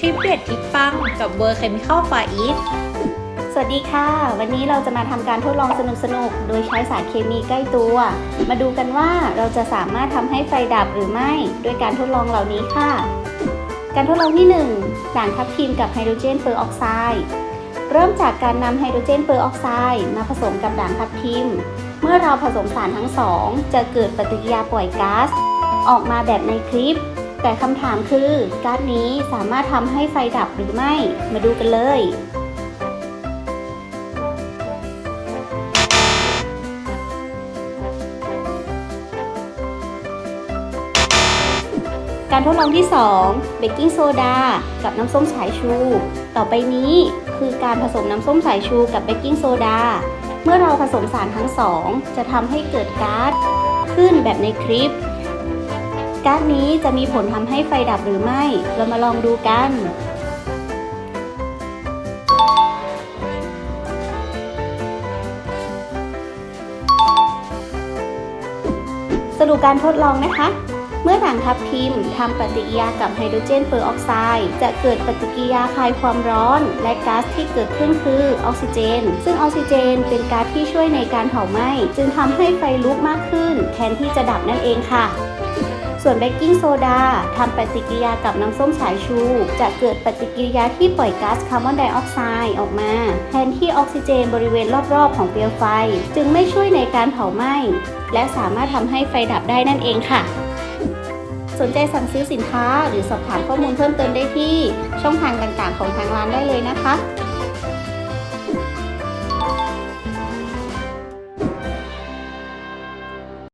ทริปเด็ดทริปปังกับเวอร์เคมีคอลฟาอีทสวัสดีค่ะ วันนี้เราจะมาทำการทดลองสนุกๆ โดยใช้สารเคมีใกล้ตัว มาดูกันว่าเราจะสามารถทำให้ไฟดับหรือไม่ด้วยการทดลองเหล่านี้ค่ะ การทดลองที่1ด่างทับทิมกับไฮโดรเจนเปอร์ออกไซด์เริ่มจากการนำไฮโดรเจนเปอร์ออกไซด์มาผสมกับด่างทับทิม เมื่อเราผสมสารทั้งสองจะเกิดปฏิกิริยาปล่อยก๊าซออกมาแบบในคลิป แต่คำถามคือก๊าซนี้สามารถทำให้ไฟดับหรือไม่ มาดูกันเลย การทดลองที่ 2 เบกกิ้งโซดา กับน้ำส้มสายชู ต่อไปนี้คือการผสมน้ำส้มสายชูกับเบกกิ้งโซดา เมื่อเราผสมสารทั้งสองจะทำให้เกิดก๊าซขึ้นแบบในคลิป ก๊าซนี้จะมีผลทำให้ไฟดับหรือไม่ เรามาลองดูกัน สรุปการทดลองนะคะ เมื่อด่างทับทิมทำปฏิกิริยากับไฮโดรเจนเปอร์ออกไซด์จะเกิดปฏิกิริยาคลายความร้อน และก๊าซที่เกิดขึ้นคือออกซิเจน ซึ่งออกซิเจนเป็นก๊าซที่ช่วยในการเผาไหม้จึงทำให้ไฟลุกมากขึ้น แทนที่จะดับนั่นเองค่ะ ส่วนเบกกิ้งโซดาทำปฏิกิริยากับน้ำส้มสายชู จะเกิดปฏิกิริยาที่ปล่อยก๊าซคาร์บอนไดออกไซด์ออกมา แทนที่ออกซิเจนบริเวณรอบๆ ของเปลวไฟ จึงไม่ช่วยในการเผาไหม้ และสามารถทำให้ไฟดับได้นั่นเองค่ะ สนใจสั่งซื้อสินค้าหรือสอบถามข้อมูลเพิ่มเติมได้ที่ช่องทางต่างๆ ของทางร้านได้เลยนะคะ